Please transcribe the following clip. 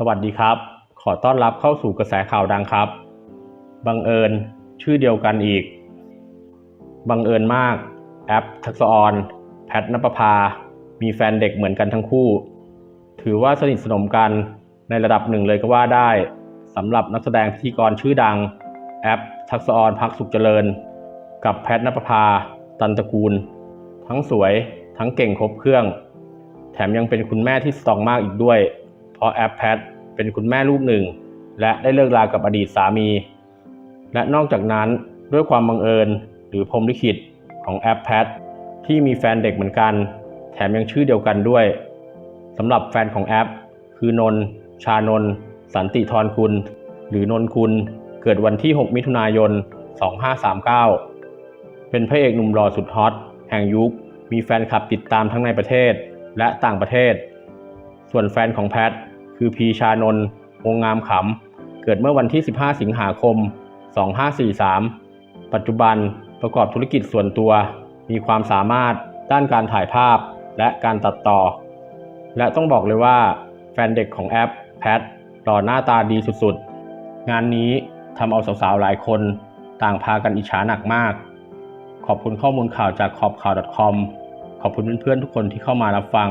สวัสดีครับ ขอต้อนรับเข้าสู่กระแสข่าวดังครับ บังเอิญ ชื่อเดียวกันอีก บังเอิญมาก แอปทักษออน แพทนปภา มีแฟนเด็กเหมือนกันทั้งคู่ ถือว่าสนิทสนมกันในระดับหนึ่งเลยก็ว่าได้สำหรับนักแสดงพิธีกรชื่อดัง แอปทักษออนพักสุขเจริญ กับแพทนปภา ตันตระกูล ทั้งสวย ทั้งเก่งครบเครื่อง แถมยังเป็นคุณแม่ที่สตรองมากอีกด้วย เพราะแอปแพทเป็นคุณแม่ลูกหนึ่ง และได้เลิกรากับอดีตสามี และนอกจากนั้นด้วยความบังเอิญหรือพรหมลิขิตของแอปแพทที่มีแฟนเด็กเหมือนกัน แถมยังชื่อเดียวกันด้วยสำหรับแฟนของแอป คือนนทชานน สันติธรคุณ หรือนนคุณเกิดวันที่ 6 มิถุนายน 2539 เป็นพระเอกหนุ่มหล่อสุดฮอตแห่งยุค มีแฟนคลับติดตามทั้งในประเทศและต่างประเทศ ส่วนแฟนของแพท คือพีชานนท์วงงามขำ เกิดเมื่อวันที่ 15 สิงหาคม 2543 ปัจจุบันประกอบธุรกิจส่วนตัว มีความสามารถด้านการถ่ายภาพและการตัดต่อ และต้องบอกเลยว่าแฟนเด็กของแอปแพทหล่อหน้าตาดีสุดๆ งานนี้ทำเอาสาวๆ หลายคนต่างพากันอิจฉาหนักมาก ขอบคุณข้อมูลข่าวจากขอบข่าว .com ขอบคุณเพื่อนๆ ทุกคนที่เข้ามารับฟัง